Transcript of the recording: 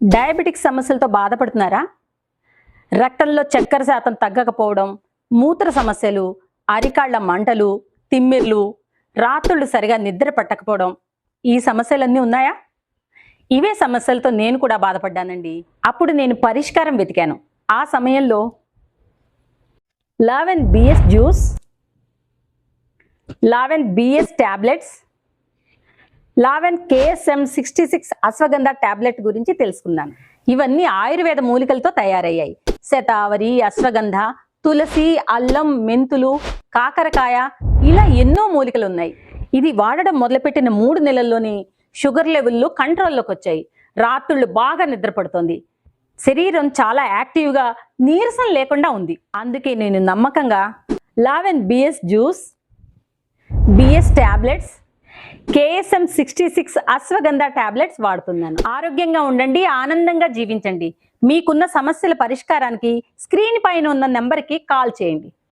Diabetic సమస్యలతో బాధపడుతున్నారా? రక్తంలో చక్కెర శాతం తగ్గకపోవడం మూత్ర సమస్యలు అరికాళ్ళ మంటలు తిమ్మిర్లు రాత్రులు సరిగా నిద్ర పట్టకపోవడం ఈ సమస్యలన్నీ ఉన్నాయా? ఇవే సమస్యలతో నేను కూడా బాధపడ్డానండి. అప్పుడు నేను పరిష్కారం వెతికాను. ఆ సమయంలో Laven BS juice Laven BS tablets Laven KSM sixty six ashwagandha tablet గురించి తెలుసుకున్నాను ఇవన్నీ ఆయుర్వేద మూలికలతో తయారయ్యాయి. శతావరి అశ్వగంధ తులసి అల్లం మెంతులు కాకరకాయ ఇలా ఎన్నో మూలికలు ఉన్నాయి ఇది వాడడం మొదలుపెట్టిన మూడు నెలల్లోనే షుగర్ లెవెల్లు కంట్రోల్లోకి వచ్చాయి. రాత్రుళ్ళు బాగా నిద్రపడుతోంది. శరీరం చాలా యాక్టివ్గా నీరసం లేకుండా ఉంది. అందుకే నేను నమ్మకంగా Laven BS juice BS tablets KSM sixty six ashwagandha tablets వాడుతున్నాను. ఆరోగ్యంగా ఉండండి ఆనందంగా జీవించండి. మీకున్న సమస్యల పరిష్కారానికి స్క్రీన్ పైన ఉన్న నెంబర్కి కాల్ చేయండి.